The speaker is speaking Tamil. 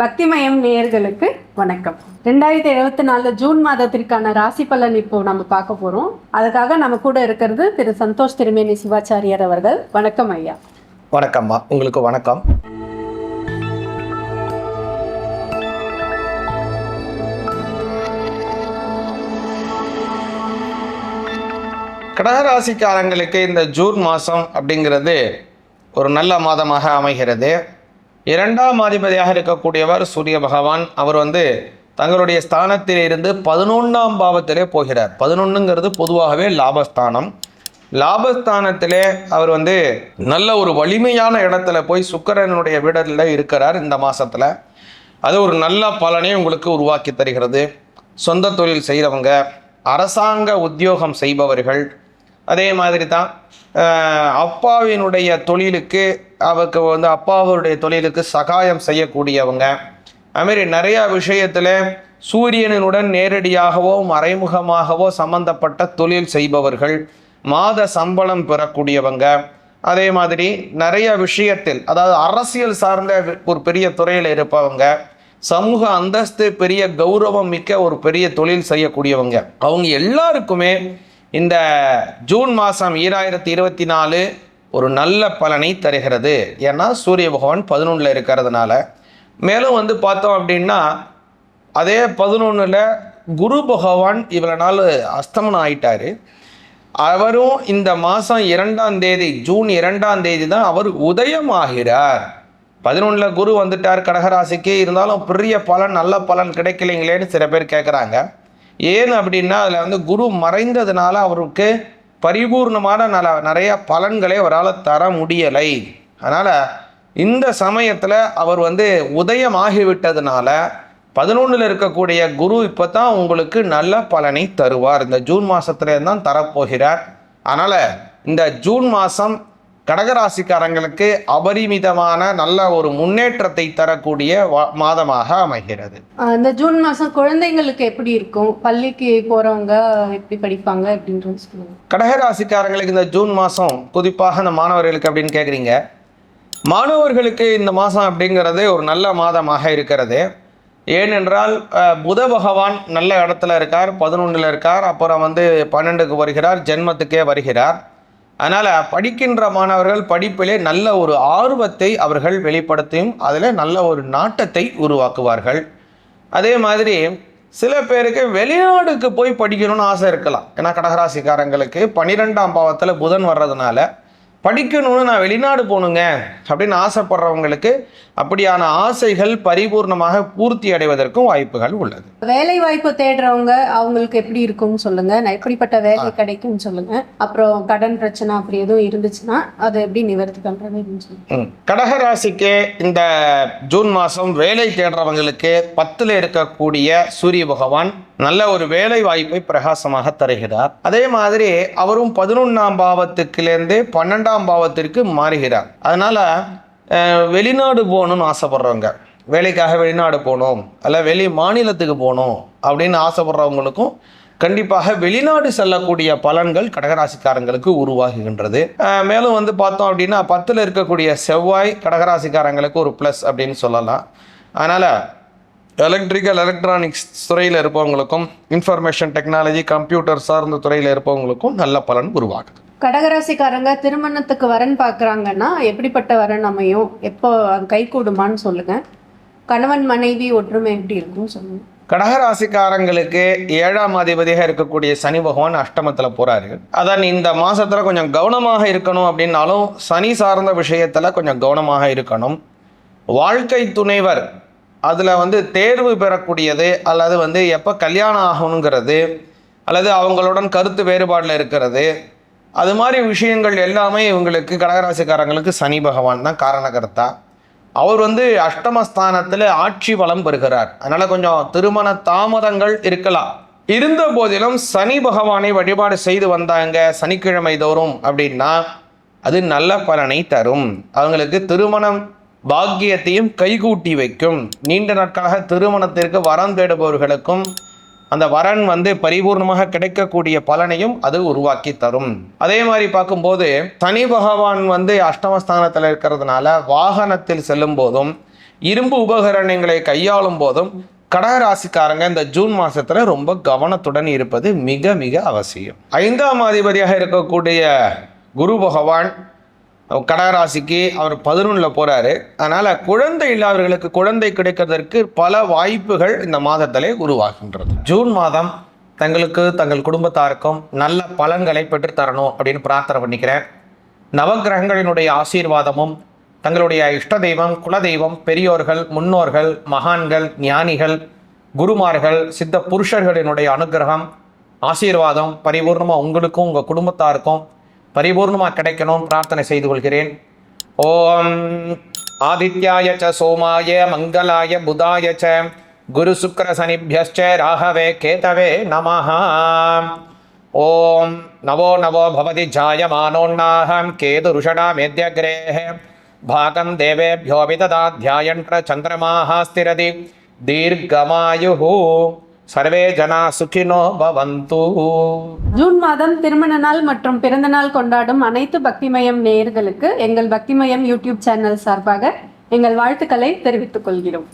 பக்திமயம் நேயர்களுக்கு வணக்கம். ரெண்டாயிரத்தி இருபத்தி நாலு ஜூன் மாதத்திற்கான ராசி பலன் இப்போ நம்ம பார்க்க போறோம். அதுக்காக நம்ம கூட இருக்கிறது திரு சந்தோஷ் திருமேனி சிவாச்சாரியார் அவர்கள். வணக்கம் ஐயா. வணக்கம்மா. உங்களுக்கு வணக்கம். கடகராசிக்காரங்களுக்கு இந்த ஜூன் மாதம் அப்படிங்கிறது ஒரு நல்ல மாதமாக அமைகிறது. இரண்டாம் அதிபதியாக இருக்கக்கூடியவர் சூரிய பகவான் அவர் வந்து தங்களுடைய ஸ்தானத்தில் இருந்து பதினொன்றாம் பாவத்திலே போகிறார். பதினொன்றுங்கிறது பொதுவாகவே லாபஸ்தானம். லாபஸ்தானத்திலே அவர் வந்து நல்ல ஒரு வலிமையான இடத்துல போய் சுக்கிரனுடைய வீடலில் இருக்கிறார் இந்த மாதத்தில் அது ஒரு நல்ல பலனை உங்களுக்கு உருவாக்கி தருகிறது. சொந்த தொழில் செய்கிறவங்க அரசாங்க உத்தியோகம் செய்பவர்கள் அதே மாதிரி தான் அப்பாவினுடைய தொழிலுக்கு அவருக்கு வந்து அப்பாவுடைய தொழிலுக்கு சகாயம் செய்யக்கூடியவங்க. அதுமாரி நிறையா விஷயத்தில் சூரியனுடன் நேரடியாகவோ மறைமுகமாகவோ சம்பந்தப்பட்ட தொழில் செய்பவர்கள் மாத சம்பளம் பெறக்கூடியவங்க. அதே மாதிரி நிறைய விஷயத்தில் அதாவது அரசியல் சார்ந்த ஒரு பெரிய துறையில் இருப்பவங்க சமூக அந்தஸ்து பெரிய கௌரவம் மிக்க ஒரு பெரிய தொழில் செய்யக்கூடியவங்க. அவங்க எல்லாருக்குமே இந்த ஜூன் மாதம் ஈராயிரத்தி இருபத்தி நாலு ஒரு நல்ல பலனை தருகிறது. ஏன்னா சூரிய பகவான் பதினொன்றில் இருக்கிறதுனால. மேலும் வந்து பார்த்தோம் அப்படின்னா அதே பதினொன்றில் குரு பகவான் இவ்வளோ நாள் அஸ்தமனம் ஆயிட்டார். அவரும் இந்த மாதம் இரண்டாம் தேதி ஜூன் இரண்டாம் தேதி தான் அவர் உதயமாகிறார். பதினொன்றில் குரு வந்துட்டார் கடகராசிக்கு இருந்தாலும் பெரிய பலன் நல்ல பலன் கிடைக்கலைங்களேன்னு சில பேர் கேட்குறாங்க ஏன் அப்படின்னா அதில் வந்து குரு மறைந்ததுனால அவருக்கு பரிபூர்ணமான நல நிறைய பலன்களை அவரால் தர முடியலை. அதனால் இந்த சமயத்தில் அவர் வந்து உதயமாகிவிட்டதுனால பதினொன்றில் இருக்கக்கூடிய குரு இப்போ தான் உங்களுக்கு நல்ல பலனை தருவார். இந்த ஜூன் மாதத்துலேருந்து தான் தரப்போகிறார். அதனால் இந்த ஜூன் மாதம் கடகராசிக்காரங்களுக்கு அபரிமிதமான நல்ல ஒரு முன்னேற்றத்தை தரக்கூடிய மாதமாக அமைகிறது. இந்த ஜூன் மாதம் குழந்தைங்களுக்கு எப்படி இருக்கும்? பள்ளிக்கு போறவங்க எப்படி படிப்பாங்க அப்படின்றது கடகராசிக்காரங்களுக்கு இந்த ஜூன் மாதம் குறிப்பாக இந்த மாணவர்களுக்கு அப்படின்னு கேட்குறீங்க மாணவர்களுக்கு இந்த மாதம் அப்படிங்கிறது ஒரு நல்ல மாதமாக இருக்கிறது. ஏனென்றால் புத பகவான் நல்ல இடத்துல இருக்கார் பதினொன்றில் இருக்கார் அப்புறம் வந்து பன்னெண்டுக்கு வருகிறார் ஜென்மத்துக்கே வருகிறார். அதனால் படிக்கின்ற மாணவர்கள் படிப்பிலே நல்ல ஒரு ஆர்வத்தை அவர்கள் வெளிப்படுத்தியும் அதில் நல்ல ஒரு நாட்டத்தை உருவாக்குவார்கள். அதே மாதிரி சில பேருக்கு வெளிநாடுக்கு போய் படிக்கணும்னு ஆசை இருக்கலாம். ஏன்னா கடகராசிக்காரங்களுக்கு பன்னிரெண்டாம் பாவத்தில் புதன் வர்றதுனால படிக்கணும்னு நான் வெளிநாடு போகணுங்க அப்படின்னு ஆசைப்படுறவங்களுக்கு அப்படியான ஆசைகள் பரிபூர்ணமாக பூர்த்தி அடைவதற்கும் வாய்ப்புகள் உள்ளது. வேலை வாய்ப்பு தேடுறவங்க அவங்களுக்கு எப்படி இருக்கும்னு சொல்லுங்க. நான் எப்படிப்பட்ட வேலை கிடைக்கும்னு சொல்லுங்க. அப்புறம் கடன் பிரச்சனை அப்படி எதுவும் இருந்துச்சுன்னா அதை எப்படி நிவர்த்தி பண்றது அப்படின்னு சொல்லுங்க. கடகராசிக்கு இந்த ஜூன் மாதம் வேலை தேடுறவங்களுக்கு பத்தில் இருக்கக்கூடிய சூரிய பகவான் நல்ல ஒரு வேலை வாய்ப்பை பிரகாசமாக தருகிறார். அதே மாதிரி அவரும் பதினொன்றாம் பாவத்துக்கிலேருந்து பன்னெண்டாம் பாவத்திற்கு மாறுகிறார். அதனால வெளிநாடு போகணும்னு ஆசைப்படுறவங்க வேலைக்காக வெளிநாடு போகணும் அல்ல வெளி மாநிலத்துக்கு போகணும் அப்படின்னு ஆசைப்படுறவங்களுக்கும் கண்டிப்பாக வெளிநாடு செல்லக்கூடிய பலன்கள் கடகராசிக்காரங்களுக்கு உருவாகுகின்றது. மேலும் வந்து பார்த்தோம் அப்படின்னா பத்தில் இருக்கக்கூடிய செவ்வாய் கடகராசிக்காரங்களுக்கு ஒரு ப்ளஸ் அப்படின்னு சொல்லலாம். அதனால் எலக்ட்ரிக்கல் எலக்ட்ரானிக்ஸ் துறையில் இருப்பவங்களுக்கும் இன்ஃபர்மேஷன் டெக்னாலஜி கம்ப்யூட்டர் சார்ந்த துறையில் இருப்பவங்களுக்கும் நல்ல பலன் உருவாகுது. கடகராசிக்காரங்க திருமணத்துக்கு வரன் பார்க்குறாங்கன்னா எப்படிப்பட்ட வரன் அமையும்? எப்போ கை கூடுமான்னு சொல்லுங்க. கணவன் மனைவி ஒற்றுமை எப்படி இருக்கும்னு சொல்லுங்க. கடகராசிக்காரங்களுக்கு ஏழாம் அதிபதியாக இருக்கக்கூடிய சனி பகவான் அஷ்டமத்தில் போறாரு. அதான் இந்த மாசத்துல கொஞ்சம் கவனமாக இருக்கணும் அப்படின்னாலும் சனி சார்ந்த விஷயத்துல கொஞ்சம் கவனமாக இருக்கணும். வாழ்க்கை துணைவர் அதில் வந்து தேர்வு பெறக்கூடியது அல்லது வந்து எப்போ கல்யாணம் ஆகணுங்கிறது அல்லது அவங்களுடன் கருத்து வேறுபாடில் இருக்கிறது. அது மாதிரி விஷயங்கள் எல்லாமே இவங்களுக்கு கடகராசிக்காரங்களுக்கு சனி பகவான் தான் காரணகர்த்தா. அவர் வந்து அஷ்டமஸ்தானத்தில் ஆட்சி பலம் பெறுகிறார். அதனால் கொஞ்சம் திருமண தாமதங்கள் இருக்கலாம். இருந்த போதிலும் சனி பகவானை வழிபாடு செய்து வந்தாங்க சனிக்கிழமை தோறும் அப்படின்னா அது நல்ல பலனை தரும். அவங்களுக்கு திருமணம் பாக்கியத்தையும் கைகூட்டி வைக்கும். நீண்ட நாட்களாக திருமணத்திற்கு வரம் தேடுபவர்களுக்கும் அந்த வரன் வந்து பரிபூர்ணமாக கிடைக்கக்கூடிய பலனையும் அது உருவாக்கி தரும். அதே மாதிரி பார்க்கும்போது சனி பகவான் வந்து அஷ்டமஸ்தானத்தில் இருக்கிறதுனால வாகனத்தில் செல்லும் போதும் இரும்பு உபகரணங்களை கையாளும் போதும் கடகராசிக்காரங்க இந்த ஜூன் மாதத்தில் ரொம்ப கவனத்துடன் இருப்பது மிக மிக அவசியம். ஐந்தாம் அதிபதியாக இருக்கக்கூடிய குரு பகவான் கடகராசிக்கு அவர் பதினொன்றில் போகிறாரு அதனால் குழந்தை இல்லாதவர்களுக்கு குழந்தை கிடைக்கிறதற்கு பல வாய்ப்புகள் இந்த மாதத்திலே உருவாகின்றது. ஜூன் மாதம் தங்களுக்கு தங்கள் குடும்பத்தாருக்கும் நல்ல பலன்களை பெற்றுத்தரணும் அப்படின்னு பிரார்த்தனை பண்ணிக்கிறேன். நவக்கிரகங்களினுடைய ஆசீர்வாதமும் தங்களுடைய இஷ்ட தெய்வம் குலதெய்வம் பெரியோர்கள் முன்னோர்கள் மகான்கள் ஞானிகள் குருமார்கள் சித்த புருஷர்களினுடைய அனுகிரகம் ஆசீர்வாதம் பரிபூர்ணமாக உங்களுக்கும் உங்கள் குடும்பத்தாருக்கும் பரிபூர்ணமாக கிடைக்கணும்னு பிரார்த்தனை செய்து கொள்கிறேன். ஓம் ஆதித்யாய ச சோமாய மங்களாய புதாய ச குரு சுக்கர சனிபியஸ்ச ராகவே கேதவே நமஹா. ஓம் நவோ நவோ பவதி ஜாயமானோன்னாகம் கேது ருஷடாமேத்யக்ரேஹ பாகம் தேவேபியோபிததாத்தியாயன்ற சந்திரமாக ஸ்திரதி தீர்க்கமாயு சர்வே ஜனா சுகினோ பவந்து. ஜூன் மாதம் திருமண நாள் மற்றும் பிறந்த நாள் கொண்டாடும் அனைத்து பக்திமயம் நேயர்களுக்கு எங்கள் பக்திமயம் யூடியூப் சேனல் சார்பாக எங்கள் வாழ்த்துக்களை தெரிவித்துக் கொள்கிறோம்.